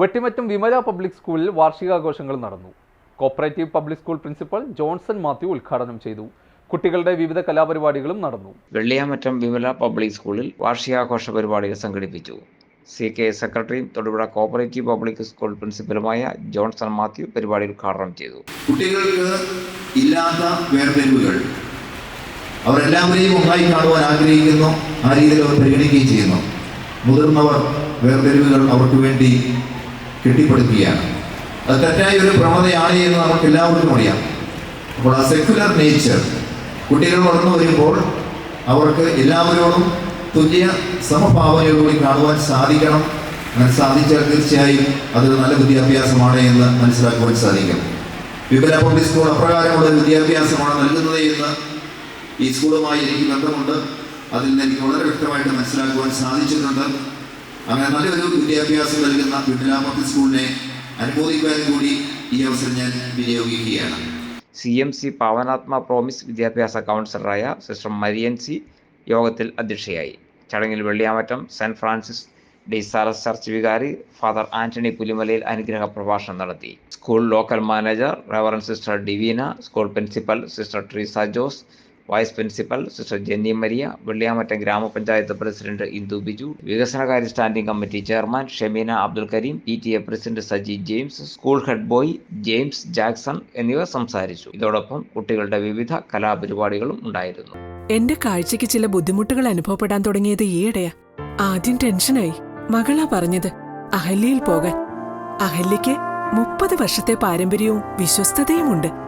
വെട്ടിമറ്റും Vimala public സ്കൂളിൽ വാർഷികാഘോഷങ്ങൾ നടന്നു. Cooperative public school principal Johnson Mathew ഉദ്ഘാടനം ചെയ്തു. കുട്ടികളുടെ വിവിധ കലാപരിപാടികളും നടന്നു. വെള്ളിയാമറ്റം വിമല പബ്ലിക് സ്കൂളിൽ വാർഷികാഘോഷ പരിപാടികൾ സംഘടിപ്പിച്ചു. സി കെ സെക്രട്ടറിയും തൊടുപുഴ കോപ്പറേറ്റീവ് പബ്ലിക് സ്കൂൾ പ്രിൻസിപ്പലുമായ ജോൺസൺ മാത്യു പരിപാടി ഉദ്ഘാടനം ചെയ്തു. കുട്ടികൾക്ക് ഇല്ലാത്ത വേർതിരിവുകൾ. അവരെല്ലാവരെയും ഒന്നായി കാണുവാൻ ആഗ്രഹിക്കുന്നു. ആ രീതിയിൽ അവർ പരിഗണിക്കുകയും ചെയ്യുന്നു. മുതിർന്നവർ വേർതിരിവുകൾ അവർക്ക് വേണ്ടി കെട്ടിപ്പടുക്കുകയാണ്. അത് തെറ്റായ ഒരു പ്രവണതയാണ് എന്ന് നമുക്ക് എല്ലാവർക്കും അറിയാം. അപ്പോൾ ആ സെക്യുലർ നേച്ചർ കുട്ടികൾ വളർന്നു വരുമ്പോൾ അവർക്ക് എല്ലാവരോടും തുല്യ സമഭാവനയോടുകൂടി കാണുവാൻ സാധിക്കണം. അങ്ങനെ സാധിച്ചാൽ തീർച്ചയായും അതൊരു നല്ല വിദ്യാഭ്യാസമാണ് എന്ന് മനസ്സിലാക്കുവാൻ സാധിക്കും. വിപുല പബ്ലിക് സ്കൂൾ അപ്രകാരമുള്ള വിദ്യാഭ്യാസമാണ് നൽകുന്നത് എന്ന് ഈ സ്കൂളുമായി എനിക്ക് ബന്ധമുണ്ട്. അതിൽ നിന്ന് എനിക്ക് വളരെ വ്യക്തമായിട്ട് മനസ്സിലാക്കുവാൻ സാധിച്ചിട്ടുണ്ട്. അങ്ങനെ നല്ലൊരു വിദ്യാഭ്യാസം നൽകുന്ന വിപുല സ്കൂളിനെ അനുമോദിക്കാൻ കൂടി ഈ അവസരം ഞാൻ വിനിയോഗിക്കുകയാണ്. C M C Pavanatma province വിദ്യാഭ്യാസ കൗൺസിലറായ സിസ്റ്റർ മരിയൻ സി യോഗത്തിൽ അധ്യക്ഷയായി. ചടങ്ങിൽ Velliyamattom saint Francis de Sales church വികാരി ഫാദർ ആന്റണി പുലിമലയിൽ അനുഗ്രഹ പ്രഭാഷണം നടത്തി. School local manager reverend sister Divina school principal sister Treesa Jose vice principal sister Jenny Maria Velliyamattom ഗ്രാമപഞ്ചായത്ത് പ്രസിഡന്റ് ഇന്ദു ബിജു വികസനകാര്യ standing committee chairman Shemeena Abdul Karim P T A president Saji James school head boy James Jackson എന്നിവർ സംസാരിച്ചു. ഇതോടൊപ്പം കുട്ടികളുടെ വിവിധ കലാപരിപാടികളും ഉണ്ടായിരുന്നു. എന്റെ കാഴ്ചയ്ക്ക് ചില ബുദ്ധിമുട്ടുകൾ അനുഭവപ്പെടാൻ തുടങ്ങിയത് ഈയിടെയാ. ആദ്യം ടെൻഷനായി. മകളാ പറഞ്ഞത് അഹല്യയിൽ പോകാൻ. അഹല്യയ്ക്ക് മുപ്പത് വർഷത്തെ പാരമ്പര്യവും വിശ്വസ്തതയുമുണ്ട്.